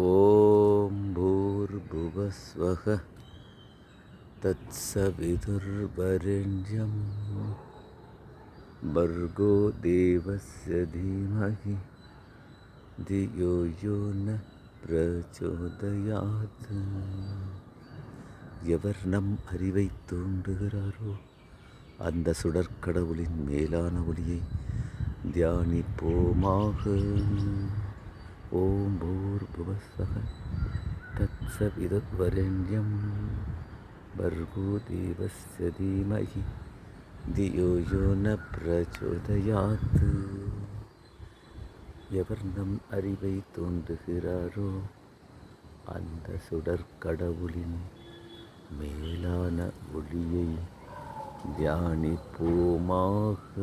ॐ भूर्भुवस्वः तत्सवितुर्वरेण्यं भर्गो देवस्य धीमहि धियो यो न பிரச்சோதயாத் எவர் நம் அறிவை தூண்டுகிறாரோ அந்த சுடற்கடவுளின் மேலான ஒளியை தியானிப்போமாக ஓம் பூர் புவசக தத்சவிதவரண்யம் भर्गो देवस्य धीमहि धियो यो न பிரச்சோதயாத் எவர் நம் அறிவை தோன்றுகிறாரோ அந்த சுடற்கடவுளின் மேலான ஒளியை தியானிப்போமாக